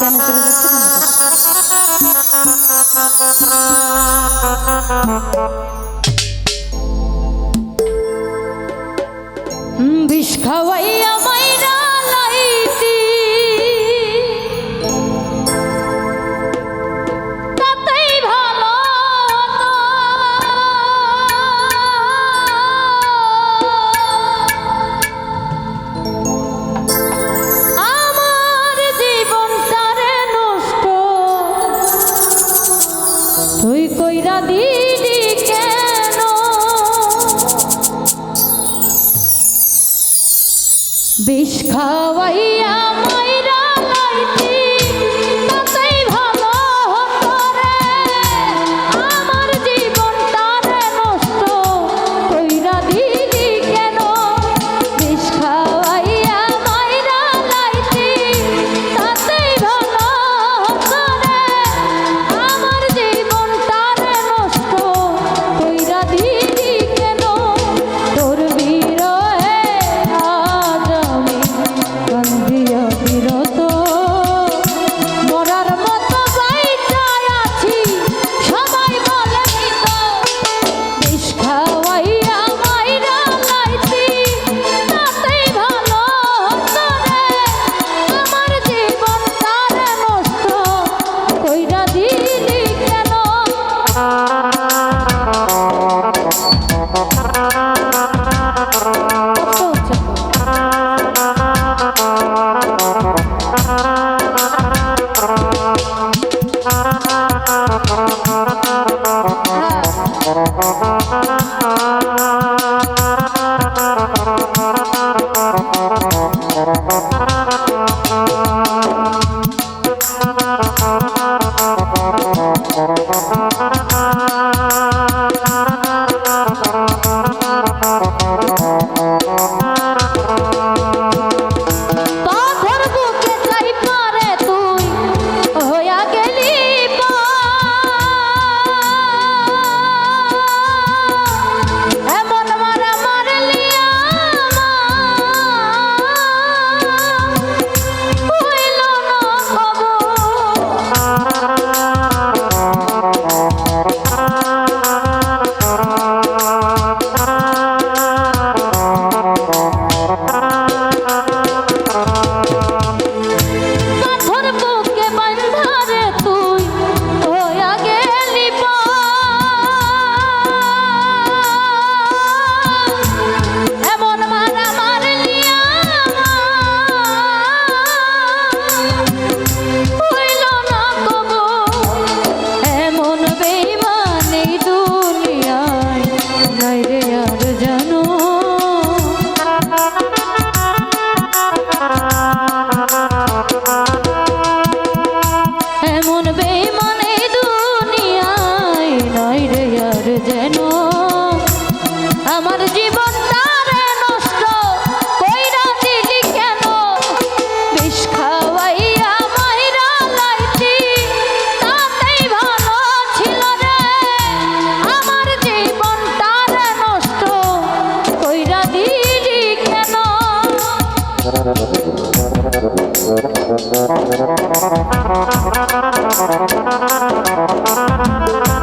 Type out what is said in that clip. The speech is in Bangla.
গানে চলে যাচ্ছে বিষ খাওয়াই কইরা দিদি কেন? বিষ খাওয়াইয়া Thank you.